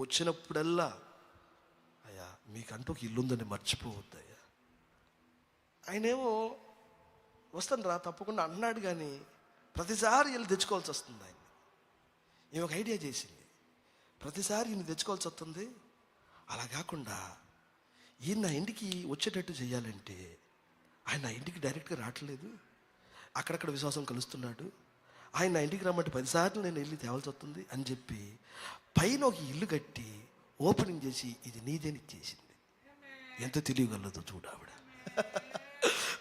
వచ్చినప్పుడల్లా అయ్యా మీకంటూ ఒక ఇల్లు ఉందని మర్చిపోవద్దు అయ్యా. ఆయనేమో వస్తాను రా తప్పకుండా అన్నాడు కానీ ప్రతిసారి వీళ్ళు తెచ్చుకోవాల్సి వస్తుంది ఆయన ఈమె ఒక ఐడియా చేసింది. ప్రతిసారి ఈయన తెచ్చుకోవాల్సి వస్తుంది. అలా కాకుండా ఈయన నా ఇంటికి వచ్చేటట్టు చేయాలంటే ఆయన నా ఇంటికి డైరెక్ట్గా రావట్లేదు. అక్కడక్కడ విశ్వాసం కలుస్తున్నాడు. ఆయన నా ఇంటికి రమ్మంటే పదిసార్లు నేను వెళ్ళి తేవాల్సి వస్తుంది అని చెప్పి పైన ఒక ఇల్లు కట్టి ఓపెనింగ్ చేసి ఇది నీదేని ఇచ్చేసింది. ఎంత తెలియగలదో చూడావిడ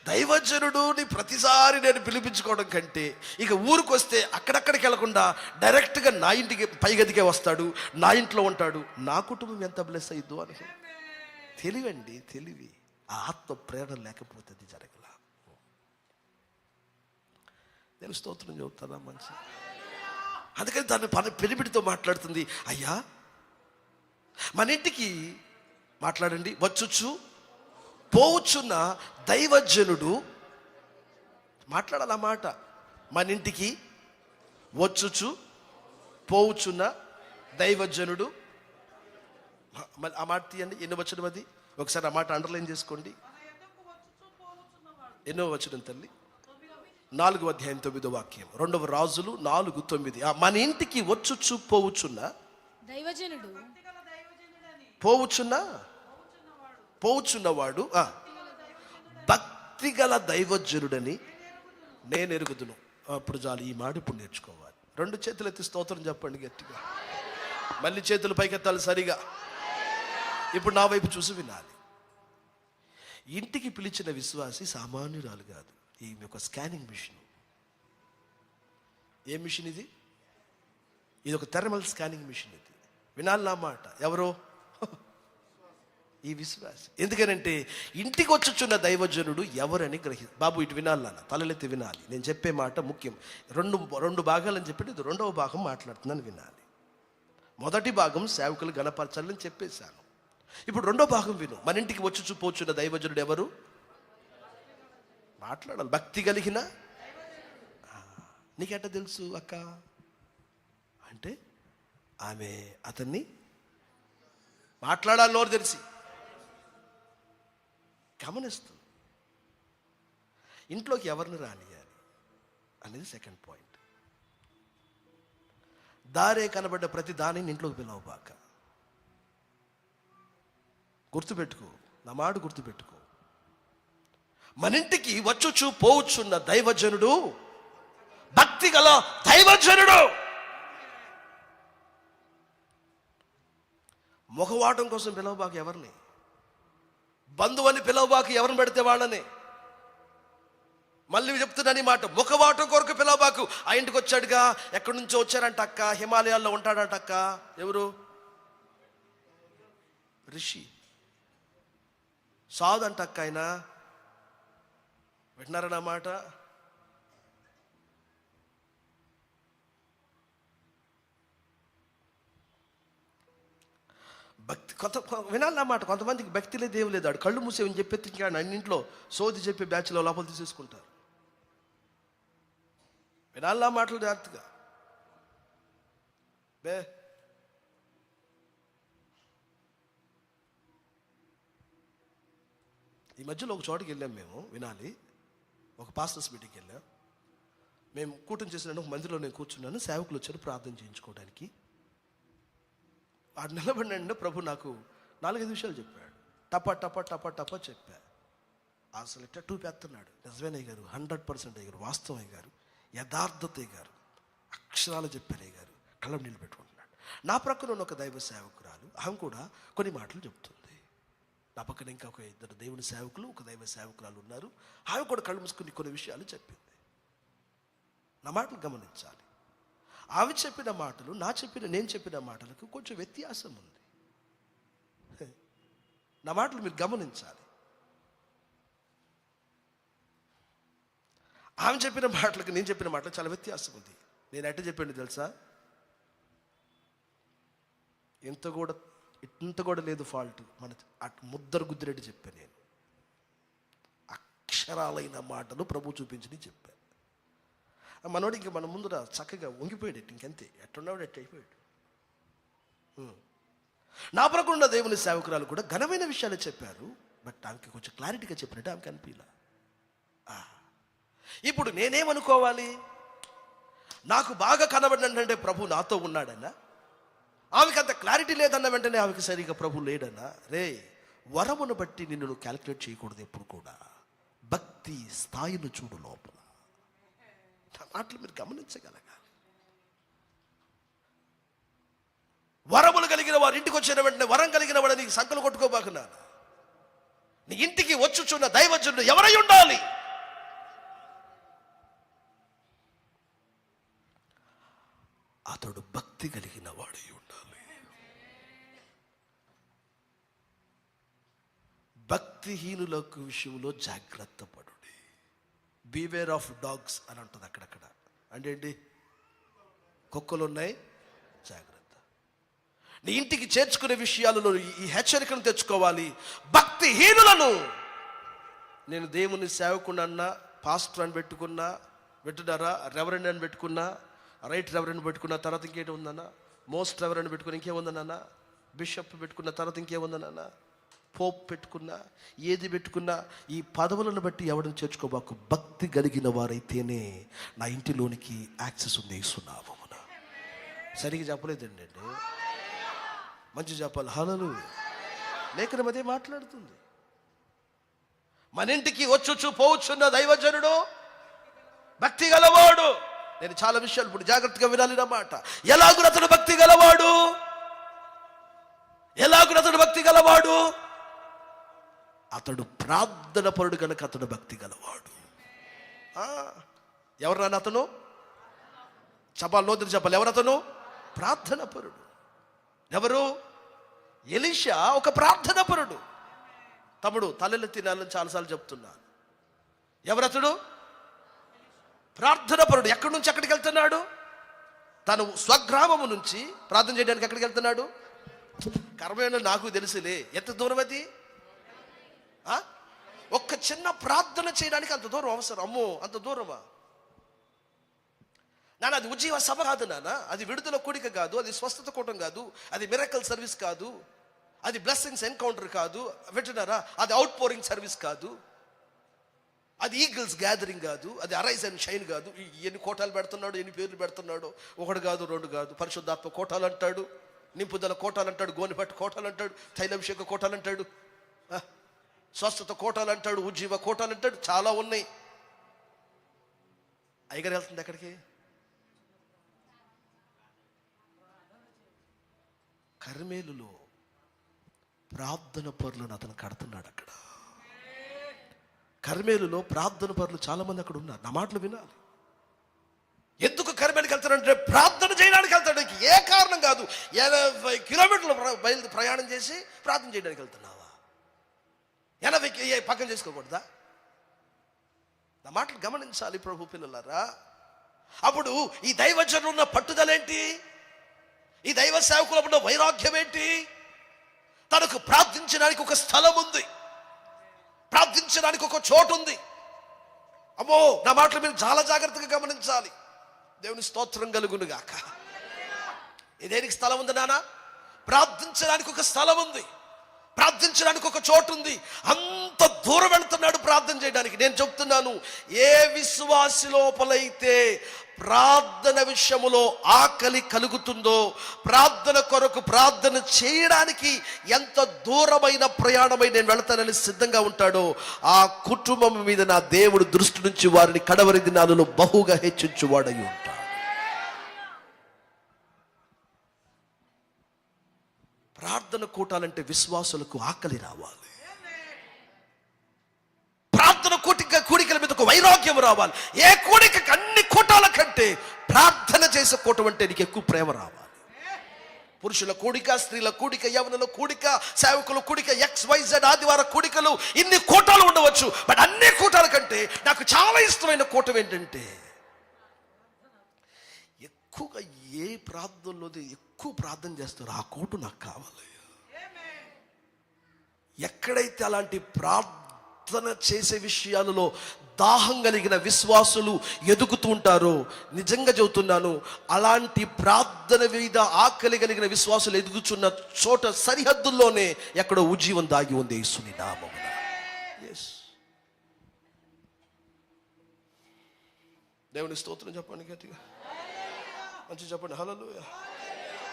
దైవజనుడు నీ ప్రతిసారి నేను పిలిపించుకోవడం కంటే ఇక ఊరికి వస్తే అక్కడక్కడికి వెళ్ళకుండా డైరెక్ట్గా నా ఇంటికి పై గదికే వస్తాడు నా ఇంట్లో ఉంటాడు. నా కుటుంబం ఎంత బ్లెస్ అయ్యిద్దో అని తెలివండి తెలివి. ఆ ఆత్మ ప్రేరణ లేకపోతే అది జరగల. నేను స్తోత్రం చెబుతానా మంచి అందుకని దాన్ని పని పెనిమిడితో మాట్లాడుతుంది. అయ్యా మన ఇంటికి మాట్లాడండి. వచ్చుచు పోవచ్చున్న దైవజనుడు మాట్లాడాలి ఆ మాట. మన ఇంటికి వచ్చుచు పోవచ్చున్న దైవజనుడు ఆ మాట తీయండి. ఎన్నో వచ్చడం అది? ఒకసారి ఆ మాట అండర్లైన్ చేసుకోండి. ఎన్నో వచ్చడం తల్లి? నాలుగు అధ్యాయం తొమ్మిదో వాక్యం. రెండవ రాజులు నాలుగు తొమ్మిది. ఆ మన ఇంటికి వచ్చుచు పోవచ్చున్న దైవజనుడు. పోవచ్చున్న పోవచ్చున్నవాడు ఆ, భక్తి గల దైవజనుడని నేను ఎరుగుదును. అప్పుడు చాలు ఈ మాట ఇప్పుడు నేర్చుకోవాలి. రెండు చేతులు ఎత్తి స్తోత్రం చెప్పండి గట్టిగా. మళ్ళీ చేతులు పైకెత్తాలి సరిగా. ఇప్పుడు నా వైపు చూసి వినాలి. ఇంటికి పిలిచిన విశ్వాసి సామాన్యురాలు కాదు. ఈ యొక్క స్కానింగ్ మిషన్. ఏ మిషన్ ఇది? ఇది ఒక థర్మల్ స్కానింగ్ మిషన్ ఇది. వినాలి నా మాట? ఎవరో? ఈ విశ్వాసి. ఎందుకనంటే ఇంటికి వచ్చుచున్న దైవజనుడు ఎవరని గ్రహి బాబు ఇటు వినాలి నా తలలెత్తి వినాలి. నేను చెప్పే మాట ముఖ్యం. రెండు రెండు భాగాలని చెప్పి ఇది రెండవ భాగం మాట్లాడుతున్నాను వినాలి. మొదటి భాగం సేవకులు గణపరచాలని చెప్పేశాను. ఇప్పుడు రెండో భాగం విను. మన ఇంటికి వచ్చి పోచున్న దైవజనుడు ఎవరు? మాట్లాడాలి. భక్తి కలిగిన? నీకెట తెలుసు అక్క? అంటే ఆమె అతన్ని మాట్లాడాలి నోరు తెలిసి గమనిస్తుంది. ఇంట్లోకి ఎవరిని రానియాలి అనేది సెకండ్ పాయింట్ దారే కనబడ్డ ప్రతి దానిని ఇంట్లోకి పిలవబాక. గుర్తుపెట్టుకో. నా మాట గుర్తుపెట్టుకో. మన ఇంటికి వచ్చుచు పోవచ్చున్న దైవజనుడు. భక్తి గల దైవజనుడు. ముఖవాటం కోసం పిలవబాకు ఎవరిని? బంధువని పిలవబాకు ఎవరిని పెడితే వాళ్ళని? మళ్ళీ చెప్తున్నాను ఈ మాట ముఖవాటం కొరకు పిలవబాకు. ఆ ఇంటికి వచ్చాడుగా ఎక్కడి నుంచో వచ్చారంట అక్క హిమాలయాల్లో ఉంటాడంట అక్క. ఎవరు? రిషి. సాధు అంట అక్క ఆయన. వింటున్నారా నా మాట? భక్తి కొంత వినాలి మాట. కొంతమందికి భక్తి లేదు ఏం లేదు. ఆడు కళ్ళు మూసేవని చెప్పి ఇంకా అన్నింట్లో సోది చెప్పి బ్యాచ్లో లోపల తీసేసుకుంటారు. వినాలి మాటలు జాగ్రత్తగా. బే. ఈ మధ్యలో ఒక చోటుకి వెళ్ళాం మేము వినాలి. ఒక పాస్టర్స్ మీటింగ్కి వెళ్ళాం. మేము కూటమి చేసిన ఒక మందిలో నేను కూర్చున్నాను. సేవకులు వచ్చారు ప్రార్థన చేయించుకోవడానికి. వాడు నిలబడినండి ప్రభు నాకు నాలుగైదు విషయాలు చెప్పాడు. టప టప టప టప చెప్పా. అసలు ఇట్ట టూ పెత్తున్నాడు నిజమేనయ్య గారు హండ్రెడ్ పర్సెంట్ అయ్యారు వాస్తవం గారు యథార్థత గారు అక్షరాలు చెప్పారు గారు కళ్ళం నీళ్ళు పెట్టుకుంటున్నాడు. నా ప్రక్కన ఉన్న ఒక దైవ సేవకురాలు ఆమె కూడా కొన్ని మాటలు చెప్తుంది. నా పక్కన ఇంకా ఒక ఇద్దరు దేవుని సేవకులు ఒక దైవ సేవకురాలు ఉన్నారు. ఆమె కూడా కళ్ళు మూసుకుని కొన్ని విషయాలు చెప్పింది. నా మాటలు గమనించాలి. ఆమె చెప్పిన మాటలు నా చెప్పిన నేను చెప్పిన మాటలకు కొంచెం వ్యత్యాసం ఉంది. నా మాటలు మీరు గమనించాలి. ఆమె చెప్పిన మాటలకు నేను చెప్పిన మాటలు చాలా వ్యత్యాసం ఉంది. నేను ఎట్ట చెప్పాను తెలుసా? ఇంత కూడా ఇంత కూడా లేదు ఫాల్ట్. మన అట్ ముద్దరు గుద్దిరెడ్డి చెప్పాను నేను. అక్షరాలైన మాటలు ప్రభు చూపించి చెప్పాను ఆ మనోడు ఇంక మన ముందర చక్కగా వంగిపోయాడు ఇంకంతే ఎట్టున్నాడు ఎట్టు అయిపోయాడు. ఉం. నా దేవుని సేవకురాలు కూడా ఘనమైన విషయాలు చెప్పారు. బట్ ఆమెకి కొంచెం క్లారిటీగా చెప్పినట్టు ఆమెకి అనిపించలే ఇప్పుడు నేనేమనుకోవాలి? నాకు బాగా కనబడినంటే ప్రభు నాతో ఉన్నాడన్నా ఆమెకి అంత క్లారిటీ లేదన్న వెంటనే ఆమెకి సరిగా ప్రభు లేడన్నా రే వరమును బట్టి నిన్ను నువ్వు క్యాలిక్యులేట్ చేయకూడదు ఎప్పుడు కూడా. భక్తి స్థాయిని చూడు లోపల. నా మాటలు మీరు గమనించగలగాలి వరములు కలిగిన వారు ఇంటికి వచ్చిన వెంటనే వరం కలిగిన వాడు నీకు సంకలు కొట్టుకోబాకున్నాను నీ ఇంటికి వచ్చుచున్న దైవజనుడు ఎవరై ఉండాలి? అతడు భక్తి కలిగిన వాడై ఉండాలి. భక్తిహీనులకు విషయంలో జాగ్రత్త పడు బీవేర్ ఆఫ్ డాగ్స్ అని ఉంటుంది అక్కడక్కడ. అంటే ఏంటి? కుక్కలు ఉన్నాయి జాగ్రత్త. నీ ఇంటికి చేర్చుకునే విషయాలలో ఈ హెచ్చరికను తెచ్చుకోవాలి. భక్తిహీనులను నేను దేవుని సేవకుడన్నా పాస్టర్ అని పెట్టుకున్నా పెట్టున్నారా రెవరెండ్ అని పెట్టుకున్నా రైట్ రెవరెండ్ పెట్టుకున్న తర్వాత ఇంకేటి ఉందన్నా మోస్ట్ రెవరెండ్ పెట్టుకుని ఇంకేముందన్న బిషప్ పెట్టుకున్న తర్వాత ఇంకేముందన్న పోప్ పెట్టుకున్నా ఏది పెట్టుకున్నా ఈ పదవులను బట్టి ఎవరిని చేర్చుకోబాకు? భక్తి కలిగిన వారైతేనే నా ఇంటిలోనికి యాక్సెస్ ఉంది ఇస్తున్నామన సరిగ్గా చెప్పలేదండి అండి. మంచి చెప్పాలి. హలలు లేఖనం అదే మాట్లాడుతుంది. మన ఇంటికి వచ్చుచు పోవచ్చున్న దైవజనుడు భక్తి గలవాడు. నేను చాలా విషయాలు ఇప్పుడు జాగ్రత్తగా వినాలి నా మాట. ఎలాగున అతడు భక్తి గలవాడు? ఎలాగున అతడు భక్తి గలవాడు? అతడు ప్రార్థన పరుడు కనుక అతడు భక్తి గలవాడు. ఎవరు అతను? చెప్పాలి లోతులు చెప్పాలి ఎవరతను ప్రార్థన పరుడు. ఎవరు? ఎలిషా ఒక ప్రార్థన పరుడు. తమ్ముడు తలెలు తినాలని చాలాసార్లు చెప్తున్నాను. ఎవరతడు ప్రార్థన పరుడు ఎక్కడి నుంచి ఎక్కడికి వెళ్తున్నాడు? తను స్వగ్రామము నుంచి ప్రార్థన చేయడానికి ఎక్కడికి వెళ్తున్నాడు? కర్మేణ నాకు తెలుసులే. ఎంత దూరం అది? ఆ? ఒక్క చిన్న ప్రార్థన చేయడానికి అంత దూరం అవసరం. అమ్మో అంత దూరమా? నాన్న అది ఉజ్జీవ సభ కాదు నాన్న. అది విడుదల కూడిక కాదు అది స్వస్థత కూటం కాదు అది మిరకల్ సర్వీస్ కాదు అది బ్లెస్సింగ్స్ ఎన్కౌంటర్ కాదు. వింటున్నారా? అది అవుట్ పోరింగ్ సర్వీస్ కాదు. అది ఈగిల్స్ గ్యాదరింగ్ కాదు అది అరైజ్ అండ్ షైన్ కాదు. ఎన్ని కోటాలు పెడుతున్నాడు ఎన్ని పేర్లు పెడుతున్నాడు? ఒకటి కాదు రెండు కాదు. పరిశుద్ధాత్మ కోటాలు అంటాడు నింపుదల కోటాలు అంటాడు గోనిపట్టు కోటాలు అంటాడు తైలాభిషేక కోటాలు అంటాడు స్వస్థత కోటాలు అంటాడు ఉజ్జీవ కోటాలు అంటాడు చాలా ఉన్నాయి. అయ్యగారు వెళ్తుంది అక్కడికి కర్మేలులో ప్రార్థన పరులను అతను కడుతున్నాడు అక్కడ. కర్మేలులో ప్రార్థన పరులు చాలామంది అక్కడ ఉన్నారు. నా మాటలు వినాలి. ఎందుకు కర్మేలుకి వెళ్తాడంటే ప్రార్థన చేయడానికి వెళ్తాడు. ఏ కారణం కాదు. ఎనభై కిలోమీటర్లు బయలు ప్రయాణం చేసి ప్రార్థన చేయడానికి వెళ్తున్నావా? ఎనభై పక్కన చేసుకోకూడదా? నా మాటలు గమనించాలి ప్రభు పిల్లలారా. అప్పుడు ఈ దైవజనులు ఉన్న పట్టుదలేంటి? ఈ దైవ సేవకులు ఉన్న వైరాగ్యం ఏంటి తనకు ప్రార్థించడానికి ఒక స్థలం ఉంది. ప్రార్థించడానికి ఒక చోటు ఉంది. అమ్మో నా మాటలు మీరు చాలా జాగ్రత్తగా గమనించాలి. దేవుని స్తోత్రం కలుగును గాక ఇదేనికి స్థలం ఉంది నానా? ప్రార్థించడానికి ఒక స్థలం ఉంది. ప్రార్థించడానికి ఒక చోటు ఉంది. అంత దూరం వెళ్తున్నాడు ప్రార్థన చేయడానికి. నేను చెప్తున్నాను ఏ విశ్వాసి లోపలైతే ప్రార్థన విషయములో ఆకలి కలుగుతుందో ప్రార్థన కొరకు ప్రార్థన చేయడానికి ఎంత దూరమైన ప్రయాణమై నేను వెళతానని సిద్ధంగా ఉంటాడో ఆ కుటుంబం మీద నా దేవుడు దృష్టి నుంచి వారిని కడవరి దినాలలో బహుగా హెచ్చించువాడై ఉంటాడు. ప్రార్థన కూటాలంటే విశ్వాసులకు ఆకలి రావాలి. ప్రార్థన కూటిక కూడికల వైరాగ్యం రావాలి. ఏ కోడిక అన్ని కూటాల కంటే ప్రార్థన చేసే కూటం అంటే నీకు ఎక్కువ ప్రేమ రావాలి. పురుషుల కూడిక స్త్రీల కూడిక యవనుల కూడిక సేవకుల కూడిక ఎక్స్ వైజెడ్ ఆదివార కూడికలు ఇన్ని కూటాలు ఉండవచ్చు. బట్ అన్ని కూటాల కంటే నాకు చాలా ఇష్టమైన కూటం ఏంటంటే ఎక్కువగా ఏ ప్రార్థనలో ఎక్కువ ప్రార్థన చేస్తారు? ఆ కోటు నాకు కావాలి. ఎక్కడైతే అలాంటి ప్రార్థన చేసే విషయాలలో దాహం కలిగిన విశ్వాసులు ఎదుగుతూ ఉంటారో. నిజంగా చెబుతున్నాను అలాంటి ప్రార్థన మీద ఆకలి కలిగిన విశ్వాసులు ఎదుగుచున్న చోట సరిహద్దుల్లోనే ఎక్కడో ఉజ్జీవం దాగి ఉంది యేసుని నామమున. ఎస్ దేవుని స్తోత్రం చెప్పండి గట్టిగా. మంచి చెప్పండి. హలో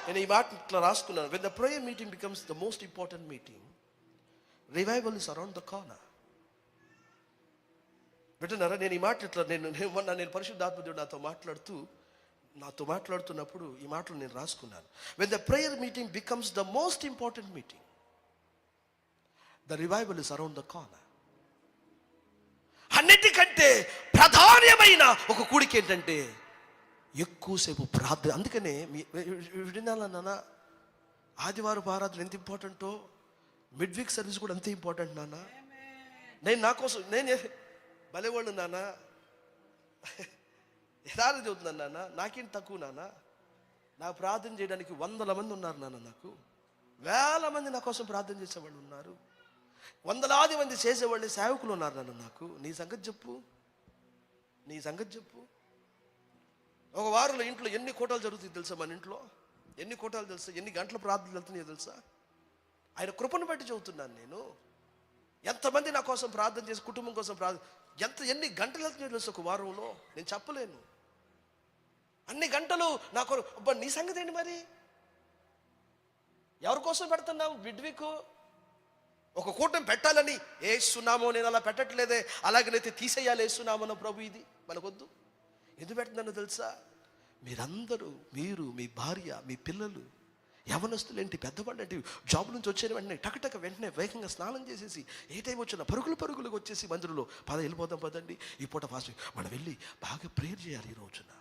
నేను ఈ మాట ఇట్లా రాసుకున్నాను. When the prayer meeting becomes the most important meeting revival is around the corner వింటున్నారా? నేను ఈ మాట ఇట్లా నేను నేను మొన్న నేను పరిశుద్ధాత్మదేవుడు నాతో మాట్లాడుతూ నాతో మాట్లాడుతున్నప్పుడు ఈ మాటలు నేను రాసుకున్నాను. When the prayer meeting becomes the most important meeting the revival is around the corner అన్నిటికంటే ప్రధానమైన ఒక కూడిక ఏంటంటే ఎక్కువసేపు ప్రార్థన. అందుకనే మీ వినాలన్నా ఆదివారం ఆరాధన ఎంత ఇంపార్టెంటో మిడ్ వీక్ సర్వీస్ కూడా అంతే ఇంపార్టెంట్ నాన్న. నేను నా కోసం నేను భలేవాళ్ళు నాన్న. యథార్థ చదువుతున్నాను నాన్న. నాకేం తక్కువ నాన్న. నా ప్రార్థన చేయడానికి వందల మంది ఉన్నారు నాన్న నాకు. వేల మంది నా కోసం ప్రార్థన చేసేవాళ్ళు ఉన్నారు. వందలాది మంది చేసేవాళ్ళు సేవకులు ఉన్నారు నాన్న నాకు. నీ సంగతి చెప్పు. నీ సంగతి చెప్పు. ఒక వారంలో ఇంట్లో ఎన్ని కోటాలు జరుగుతాయి తెలుసా మన ఇంట్లో? ఎన్ని కోటాలు తెలుసా? ఎన్ని గంటల ప్రార్థనలు వెళ్తున్నాయో తెలుసా? ఆయన కృపను బట్టి చెబుతున్నాను నేను. ఎంతమంది నా కోసం ప్రార్థన చేసి కుటుంబం కోసం ప్రార్థన ఎంత ఎన్ని గంటలు వెళ్తున్నాయి తెలుసు ఒక వారంలో. నేను చెప్పలేను. అన్ని గంటలు నాకు అబ్బా నీ సంగతి ఏంటి మరి? ఎవరి కోసం పెడుతున్నావు? బిడ్వికు ఒక కూటమి పెట్టాలని వేస్తున్నామో నేను అలా పెట్టట్లేదే. అలాగనైతే తీసేయాలి ఏసునామో ప్రభు ఇది. మనకొద్దు. ఎందుకు పెడుతున్నానో తెలుసా? మీరందరూ మీరు మీ భార్య మీ పిల్లలు యవనస్తులు ఏంటి పెద్దవాళ్ళు ఏంటి జాబ్ నుంచి వచ్చిన వెంటనే టకటక వెంటనే వేగంగా స్నానం చేసేసి ఏ టైం వచ్చినా పరుగులు పరుగులకు వచ్చేసి మందిరంలో పద వెళ్ళిపోదాం పదండి. ఈ పూట ఫాస్ట్ మనం వెళ్ళి బాగా ప్రేయర్ చేయాలి ఈ రోజున.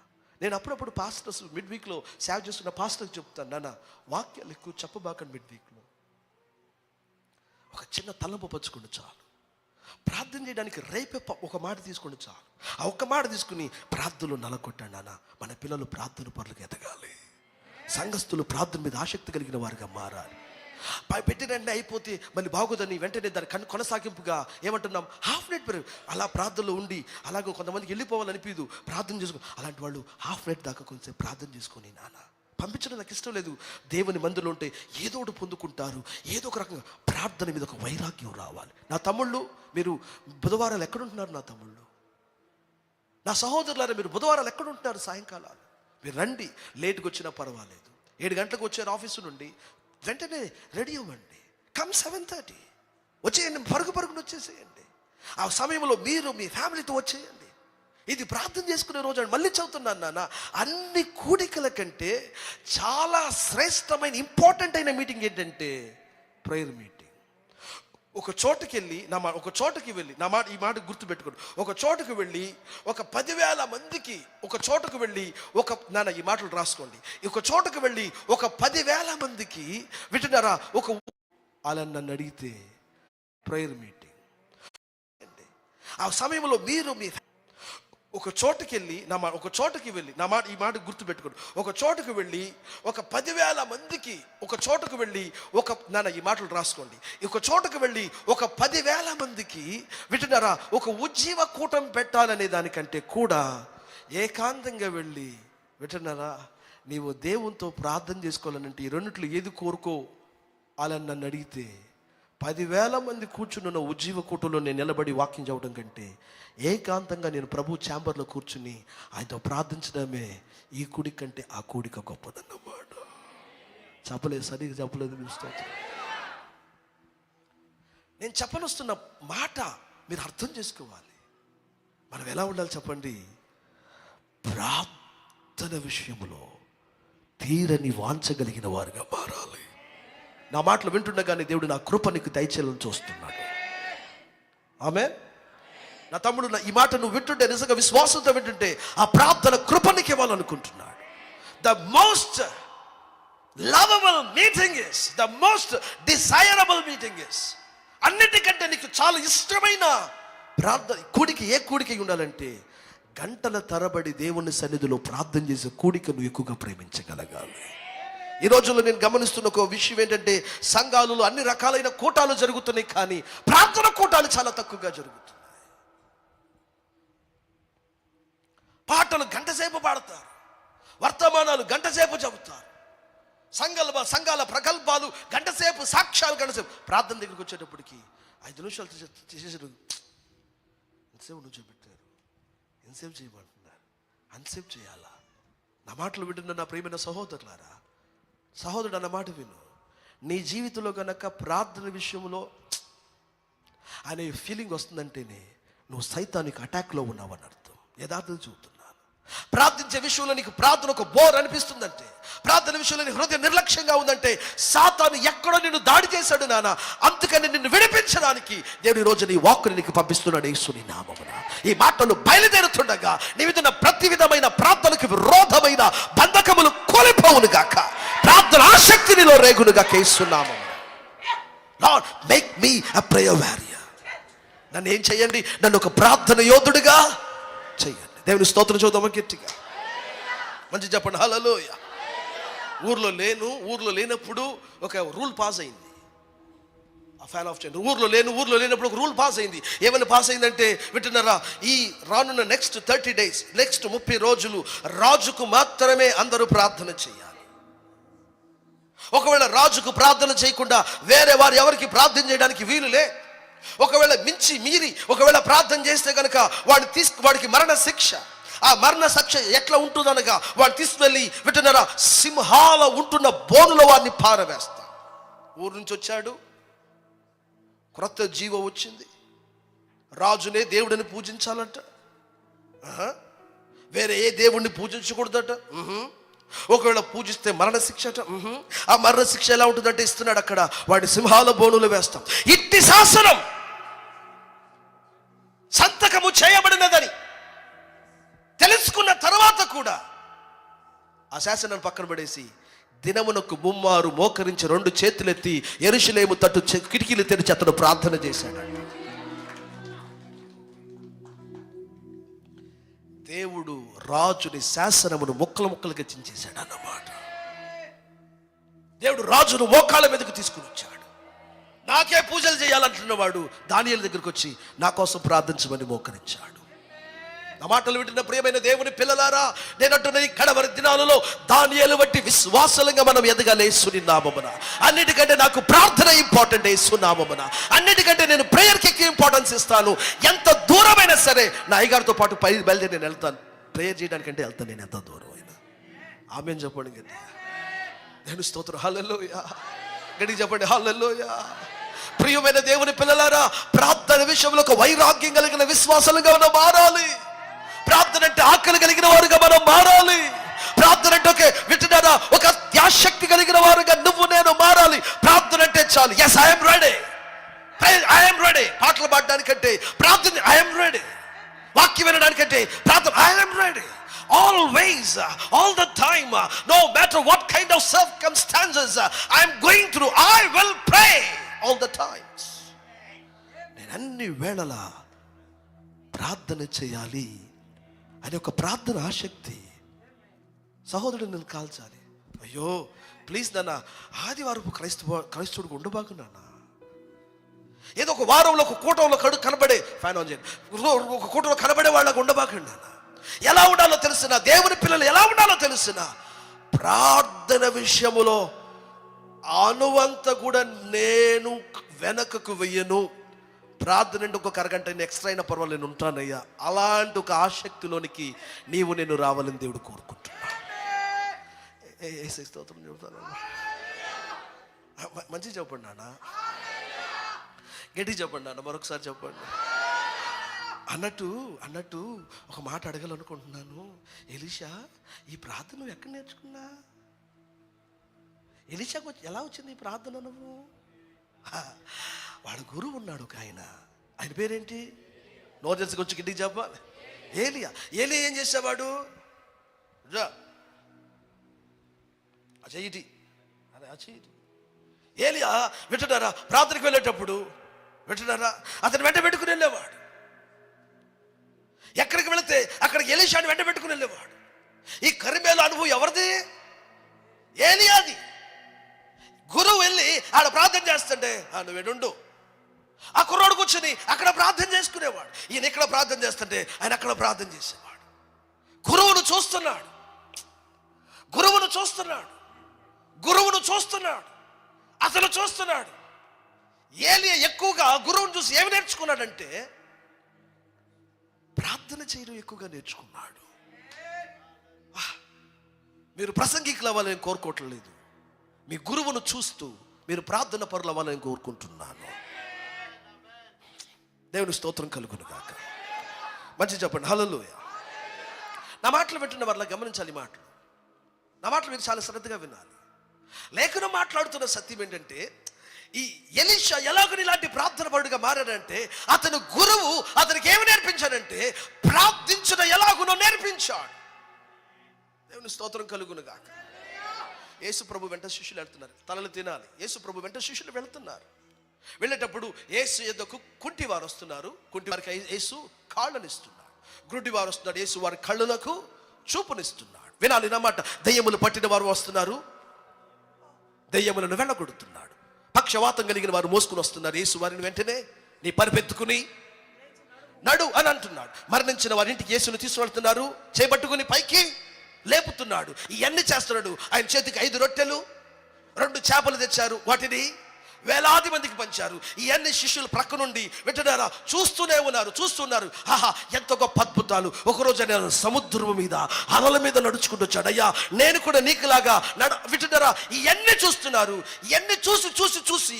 నేను అప్పుడప్పుడు పాస్టర్స్ మిడ్ వీక్లో సేవ చేస్తున్న పాస్టర్కి చెప్తాను నాన్న వాక్యాలు ఎక్కువ చెప్పబాకండి మిడ్ వీక్లో ఒక చిన్న తలంపు పచ్చుకోండి చాలు. ప్రార్థన చేయడానికి రేపే ఒక మాట తీసుకోండి చాలు. ఆ ఒక్క మాట తీసుకుని ప్రార్థనలు నలగొట్టండి నాన్న. మన పిల్లలు ప్రార్థన పనులకు ఎదగాలి. సంఘస్థులు ప్రార్థన మీద ఆసక్తి కలిగిన వారిగా మారాలి పై పెట్టిన వెంటనే అయిపోతే మళ్ళీ బాగోదని వెంటనే దాని కన్ను కొనసాగింపుగా ఏమంటున్నాం? హాఫ్ నైట్ ప్రేయర్ అలా ప్రార్థనలో ఉండి అలాగే కొంతమందికి వెళ్ళిపోవాలనిపించదు ప్రార్థన చేసుకో. అలాంటి వాళ్ళు హాఫ్ నైట్ దాకా కొంచెం ప్రార్థన చేసుకొని నాన్న పంపించడం నాకు ఇష్టం లేదు. దేవుని మందులు ఉంటే ఏదో ఒకటి పొందుకుంటారు. ఏదో ఒక రకంగా ప్రార్థన మీద ఒక వైరాగ్యం రావాలి. నా తమ్ముళ్ళు మీరు బుధవారాలు ఎక్కడుంటున్నారు నా తమ్ముళ్ళు? నా సహోదరులారా మీరు బుధవారాలు ఎక్కడుంటున్నారు సాయంకాలాలు? మీరు రండి లేట్కి వచ్చినా పర్వాలేదు. ఏడు గంటలకు వచ్చారు ఆఫీసు నుండి వెంటనే రెడీ అవ్వండి. Come seven thirty. వచ్చేయండి పరుగు పరుగును వచ్చేసేయండి. ఆ సమయంలో మీరు మీ ఫ్యామిలీతో వచ్చేయండి. ఇది ప్రార్థన చేసుకునే రోజు అని మళ్ళీ చదువుతున్నాను నాన్న. అన్ని కూడికల కంటే చాలా శ్రేష్టమైన ఇంపార్టెంట్ అయిన మీటింగ్ ఏంటంటే ప్రేయర్ మీటింగ్. ఒక చోటుకి వెళ్ళి నా మా ఒక చోటుకి వెళ్ళి నా మాట ఈ మాట గుర్తుపెట్టుకోండి ఒక చోటుకు వెళ్ళి ఒక పదివేల మందికి ఒక చోటుకు వెళ్ళి ఒక నాన్న ఈ మాటలు రాసుకోండి. ఒక చోటుకు వెళ్ళి ఒక పదివేల మందికి వింటున్నారా? ఒక అలా నన్ను అడిగితే ప్రేయర్ మీటింగ్ ఆ సమయంలో మీరు మీ ఒక చోటుకి వెళ్ళి నా మా ఒక చోటుకి వెళ్ళి నా మాట ఈ మాట గుర్తుపెట్టుకోండి. ఒక చోటుకు వెళ్ళి ఒక పదివేల మందికి ఒక చోటుకు వెళ్ళి ఒక నాన్న ఈ మాటలు రాసుకోండి. ఒక చోటుకు వెళ్ళి ఒక పదివేల మందికి వింటున్నారా? ఒక ఉజ్జీవ కూటం పెట్టాలనే దానికంటే కూడా ఏకాంతంగా వెళ్ళి వింటున్నారా? నీవు దేవునితో ప్రార్థన చేసుకోవాలనంటే ఈ రెండిట్లో ఏది కోరుకో? అలా నన్ను అడిగితే పదివేల మంది కూర్చున్న ఉజ్జీవ కూటంలో నేను నిలబడి వాక్యం చెప్పడం కంటే ఏకాంతంగా నేను ప్రభు ఛాంబర్లో కూర్చుని ఆయనతో ప్రార్థించడమే ఈ కుడి కంటే ఆ కూడిక గొప్పదన్నమాట. చెప్పలేదు సరిగ్గా చెప్పలేదు మీ నేను చెప్పనొస్తున్న మాట మీరు అర్థం చేసుకోవాలి. మనం ఎలా ఉండాలి చెప్పండి? ప్రార్థన విషయంలో తీరని వాంచగలిగిన వారుగా మారాలి. నా మాటలు వింటుండగానే దేవుడు నా కృప నీకు దయచేయాలని చూస్తున్నాడు. ఆమె? నా తమ్ముడు ఈ మాట నువ్వు వింటుంటే నిజంగా విశ్వాసంతో వింటుంటే ఆ ప్రార్థన కృపనికి ఇవ్వాలనుకుంటున్నాడు. The most lovable meeting is the most desirable meeting is అన్నిటికంటే నీకు చాలా ఇష్టమైన ప్రార్థన కూడికి ఏ కూడికి ఉండాలంటే గంటల తరబడి దేవుని సన్నిధిలో ప్రార్థన చేసే కూడికను ఎక్కువగా ప్రేమించగలగాలి. ఈ రోజుల్లో నేను గమనిస్తున్న ఒక విషయం ఏంటంటే సంఘాలలో అన్ని రకాలైన కూటాలు జరుగుతున్నాయి కానీ ప్రార్థన కూటాలు చాలా తక్కువగా జరుగుతున్నాయి. పాటలు గంటసేపు పాడతారు. వర్తమానాలు గంటసేపు చెబుతారు సంఘాల సంఘాల ప్రగల్భాలు గంటసేపు సాక్ష్యాలు గంటసేపు ప్రార్థన దగ్గరికి వచ్చేటప్పటికి ఐదు నిమిషాలు చేసేసారు. ఎంతసేపు నువ్వు చూపెట్టారు? ఎంతసేపు చేయమంటున్నారు? అంతసేపు చేయాలా? నా మాటలు వింటున్న నా ప్రేమైన సహోదరులారా సహోదరుడు అన్నమాట విను. నీ జీవితంలో కనుక ప్రార్థన విషయంలో అనే ఫీలింగ్ వస్తుందంటేనే నువ్వు సైతానికి అటాక్లో ఉన్నావని అర్థం. యథార్థం చూపుతున్నాను ప్రార్థించే విషయంలో నీకు ప్రార్థన ఒక బోర్ అనిపిస్తుందంటే ప్రార్థన విషయంలో నీ హృదయం నిర్లక్ష్యంగా ఉందంటే సాతాను ఎక్కడో నిన్ను దాడి చేశాడు నాన్న అందుకని నిన్ను విడిపించడానికి దేవుని రోజు నీ వాక్కుని నీకు పంపిస్తున్నాడు యేసుని నామమున. ఈ మాటలు బయలుదేరుతుండగా నీ విధంగా ప్రతి విధమైన ప్రార్థనకు విరోధమైన బంధకములు కోలిపోవును గాక. ఆసక్తి కేస్తున్నాము. Lord make me a prayer warrior నన్ను ఏం చేయండి? నన్ను ఒక ప్రార్థన యోధుడిగా చేయండి. దేవుని స్తోత్రం చూద్దామా గట్టిగా? మంచి చెప్పండి. హలోయ ఊర్లో లేను ఊర్లో లేనప్పుడు ఒక రూల్ పాస్ అయింది. ఫ్యాన్ ఆఫ్ చేయండి ఊర్లో లేను ఊర్లో లేనప్పుడు ఒక రూల్ పాస్ అయింది. ఏమైనా పాస్ అయిందంటే వింటున్నారా? ఈ రానున్న నెక్స్ట్ థర్టీ డేస్ నెక్స్ట్ ముప్పై రోజులు రాజుకు మాత్రమే అందరూ ప్రార్థన చేయాలి. ఒకవేళ రాజుకు ప్రార్థన చేయకుండా వేరే వారు ఎవరికి ప్రార్థన చేయడానికి వీలులే? ఒకవేళ మించి మీరి ఒకవేళ ప్రార్థన చేస్తే కనుక వాడిని తీసుకు వాడికి మరణ శిక్ష ఆ మరణ శిక్ష ఎట్లా ఉంటుందనగా వాడు తీసుకువెళ్ళి వింటున్నారా సింహాల ఉంటున్న బోనులో వాడిని పారవేస్తా. ఊరు నుంచి వచ్చాడు. క్రొత్త జీవం వచ్చింది. రాజునే దేవుడిని పూజించాలంట. వేరే ఏ దేవుణ్ణి పూజించకూడదట. ఒకవేళ పూజిస్తే మరణశిక్ష ఆ మరణశిక్ష ఎలా ఉంటుందంటే ఇస్తున్నాడు అక్కడ వాడి సింహాల బోనులు వేస్తాం. ఇట్టి శాసనం సంతకము చేయబడినదని తెలుసుకున్న తర్వాత కూడా ఆ శాసనం పక్కన పడేసి దినమునకు ముమ్మారు మోకరించి రెండు చేతులెత్తి ఎరుషులేము తట్టు కిటికీలు తెరిచి అతను ప్రార్థన చేశాడు. దేవుడు రాజుని శాసనమును ముక్కలు ముక్కలుగా చించేశాడు అన్నమాట దేవుడు రాజును మోకాళ్ళ మీదకు తీసుకుని వచ్చాడు. నాకే పూజలు చేయాలంటున్నవాడు దానియల దగ్గరికి వచ్చి నా కోసం ప్రార్థించమని మోకరించాడు. నా మాటలు వింటున్న ప్రియమైన దేవుని పిల్లలారా నేనంటున్న ఈ కడవరి దినాలలో దానియలు వంటి విశ్వాసంగా మనం ఎదగాలి యేసుని నామమున. అన్నిటికంటే నాకు ప్రార్థన ఇంపార్టెంట్ యేసు నామమున. అన్నిటికంటే నేను ప్రేయర్కి ఎక్కువ ఇంపార్టెన్స్ ఇస్తాను. ఎంత దూరమైనా సరే నా అయ్యగారితో పాటు పై బయలుదేరి నేను వెళ్తాను. ప్రేయర్ చేయడానికంటే వెళ్తాను నేను ఎంత దూరం అయినా ఆమె చెప్పండి గట్టి నేను స్తోత్రం. హల్లెలూయ. గడి చెప్పండి. హల్లెలూయ. ప్రియమైన దేవుని పిల్లలారా ప్రార్థన విషయంలో ఒక వైరాగ్యం కలిగిన విశ్వాసాలుగా మనం మారాలి. ప్రార్థన అంటే ఆకలి కలిగిన వారుగా మనం మారాలి. ప్రార్థన అంటే ఒక వింటున్నారా? ఒక త్యాశక్తి కలిగిన వారుగా నువ్వు నేను మారాలి. ప్రార్థన అంటే చాలు yes I'm ready I'm ready పాటలు పాడడానికంటే ప్రార్థన ఐఎమ్ రెడీ వాక్యం వినడానికంటే ప్రార్థన I'm ready always all the time no matter what kind of circumstances I'm going through I will pray all the times నేను అన్ని వేళలా ప్రార్థన చేయాలి. అని ఒక ప్రార్థన ఆసక్తి సహోదరుడు నేను కాల్చాలి. అయ్యో ప్లీజ్ నాన్న ఆదివారపు క్రైస్తవ క్రైస్తవుడికి ఉండబాకు నాన్న. ఏదో ఒక వారంలో ఒక కూటంలో కడు కనబడే ఫ్యాన్ ఆన్ చేయండి. ఒక కూటంలో కనబడే వాళ్ళకు ఉండబాకండి నాన్న. ఎలా ఉండాలో తెలిసిన దేవుని పిల్లలు ఎలా ఉండాలో తెలిసిన ప్రార్థన విషయములో అనువంత కూడా నేను వెనకకు వెయ్యను. ప్రార్థన నుండి ఒక అరగంట ఎక్స్ట్రా అయినా పర్వాలేదు నేను ఉంటానయ్యా. అలాంటి ఒక ఆసక్తిలోనికి నీవు నేను రావాలని దేవుడు కోరుకుంటున్నా ఏ ఏ స్తోత్రం చెబుతాను మంచి చెప్పండి నాన్న. గట్టి చెప్పండి నాన్న మరొకసారి చెప్పండి. అన్నట్టు అన్నట్టు ఒక మాట అడగాలనుకుంటున్నాను. ఎలిషా ఈ ప్రార్థన నువ్వు ఎక్కడ నేర్చుకున్నా? ఎలిషాకు వచ్చి- ఎలా వచ్చింది ఈ ప్రార్థన నువ్వు? వాడు గురువు ఉన్నాడు ఒక ఆయన. ఆయన పేరేంటి? నోరు తెలుసుకు వచ్చి గిడ్డికి చెప్పాలి ఏలియా. ఏలియా ఏం చేసేవాడు అచేయిటి అదే అచేయిటి ఏలియా వింటున్నారా ప్రార్థనకు వెళ్ళేటప్పుడు వింటున్నారా అతను వెంట పెట్టుకుని వెళ్ళేవాడు. ఎక్కడికి వెళితే అక్కడికి ఎలీషాని వెంట పెట్టుకుని వెళ్ళేవాడు. ఈ కరిమేల అనుభవం ఎవరిది? ఏలియాది. గురువు వెళ్ళి ఆడ ప్రార్థన చేస్తుంటే "ఆ, నువ్వు వెళ్ళుండు ఆ కుర్రాడు కూర్చొని అక్కడ ప్రార్థన చేసుకునేవాడు. ఈయన ఇక్కడ ప్రార్థన చేస్తుంటే ఆయన అక్కడ ప్రార్థన చేసేవాడు. గురువును చూస్తున్నాడు. గురువును చూస్తున్నాడు. గురువును చూస్తున్నాడు. అతను చూస్తున్నాడు. ఏలియా ఎక్కువగా గురువును చూసి ఏమి నేర్చుకున్నాడంటే ప్రార్థన చేయడం ఎక్కువగా నేర్చుకున్నాడు. మీరు ప్రసంగికులు అవ్వాలని కోరుకోవట్లేదు. మీ గురువును చూస్తూ మీరు ప్రార్థన పరులు అవ్వాలని కోరుకుంటున్నాను. దేవుని స్తోత్రం కలుగును కాక మంచి చెప్పండి. హలో నా మాటలు వింటున్న వాళ్ళ గమనించాలి మాటలు. నా మాటలు మీరు చాలా శ్రద్ధగా వినాలి. లేఖనం మాట్లాడుతున్న సత్యం ఏంటంటే ఈ ఎలిషా ఎలాగని ఇలాంటి ప్రార్థన పరుడుగా మారాడంటే అతను గురువు అతనికి ఏమి నేర్పించాడంటే ప్రార్థించిన ఎలాగునో నేర్పించాడు. దేవుని స్తోత్రం కలుగును గాక యేసు ప్రభు వెంట శిష్యులు వెళ్తున్నారు తలలు తినాలి. యేసు ప్రభు వెంట శిష్యులు వెళ్తున్నారు. వెళ్ళేటప్పుడు యేసు ఎద్దకు కుంటి వారు వస్తున్నారు. కుంటి వారికి ఏసు కాళ్ళను ఇస్తున్నాడు గుడ్డి వారు వస్తున్నాడు యేసు వారి కళ్ళులకు చూపునిస్తున్నాడు. వినాలి అన్నమాట దయ్యములు పట్టిన వారు వస్తున్నారు. దయ్యములను వెళ్ళగొడుతున్నాడు. పక్షవాతం కలిగిన వారు మోసుకుని వస్తున్నారు. యేసు వారిని వెంటనే నీ పరిపెత్తుకుని నడు అని అంటున్నాడు. మరణించిన వారి ఇంటికి యేసును తీసుకువెళ్తున్నారు. చేపట్టుకుని పైకి లేపుతున్నాడు. ఇవన్నీ చేస్తున్నాడు. ఆయన చేతికి ఐదు రొట్టెలు రెండు చేపలు తెచ్చారు. వాటిని వేలాది మందికి పంచారు. ఇవన్నీ శిష్యులు ప్రక్క నుండి వింటున్నారా చూస్తూనే ఉన్నారు చూస్తున్నారు. ఆహా ఎంత గొప్ప అద్భుతాలు. ఒకరోజు నేను సముద్రం మీద అలల మీద నడుచుకుంటూ వచ్చాడు. అయ్యా నేను కూడా నీకులాగా నడ వింటున్నారా ఇవన్నీ చూస్తున్నారు. ఇవన్నీ చూసి చూసి చూసి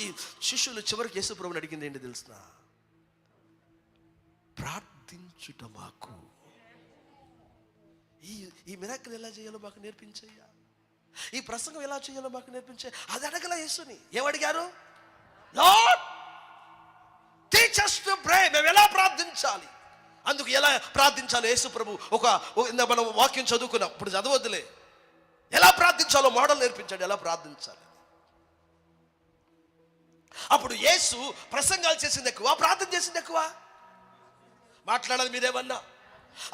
శిష్యులు చివరికి యేసుప్రభుని అడిగింది ఏంటి తెలిసిన ప్రార్థించుట మాకు. ఈ ఈ మిరాకులు ఎలా చేయాలో మాకు నేర్పించయ్యా. ఈ ప్రసంగం ఎలా చేయాలో మాకు నేర్పించే అది అడగల యేసుని. ఏమడిగారు Lord teach us to pray మేము ఎలా ప్రార్థించాలి? అందుకు ఎలా ప్రార్థించాలో? యేసు ప్రభు ఒక మనం వాక్యం చదువుకున్నాం. ఇప్పుడు చదవద్దులే. ఎలా ప్రార్థించాలో మోడల్ నేర్పించాడు. ఎలా ప్రార్థించాలి? అప్పుడు యేసు ప్రసంగాలు చేసింది ఎక్కువ ప్రార్థన చేసింది ఎక్కువ. మాట్లాడాలి మీరేమన్నా?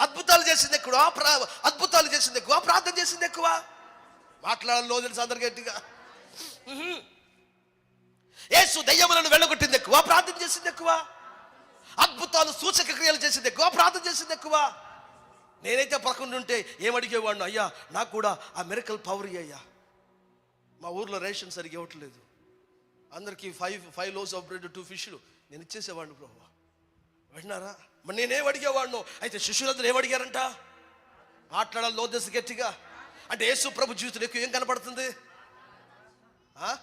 అద్భుతాలు చేసింది ఎక్కువ అద్భుతాలు చేసింది ఎక్కువ ప్రార్థన చేసింది ఎక్కువ. మాట్లాడాలి రోజు అందరికీ గట్టిగా. యేసు దయ్యములను వెళ్ళగొట్టింది ఎక్కువ ప్రార్థన చేసింది ఎక్కువ. అద్భుతాలు సూచక క్రియలు చేసింది ఎక్కువ ప్రార్థన చేసింది ఎక్కువ. నేనైతే పక్కన ఉంటే ఏమడిగేవాడిని అయ్యా నాకు కూడా ఆ మెరికల్ పవర్ అయ్యా. మా ఊర్లో రేషన్ సరిగ్గా ఇవ్వట్లేదు. అందరికీ five five loaves of bread two ఫిష్లు నేను ఇచ్చేసేవాడిని ప్రభు విన్నారా? మరి నేనేం అడిగేవాడిను? అయితే శిష్యులందరూ ఏమడిగారంట మాట్లాడాలి లోదశ గట్టిగా. అంటే యేసు ప్రభు జీవితంలో ఎక్కువ ఏం కనపడుతుంది? ఆ?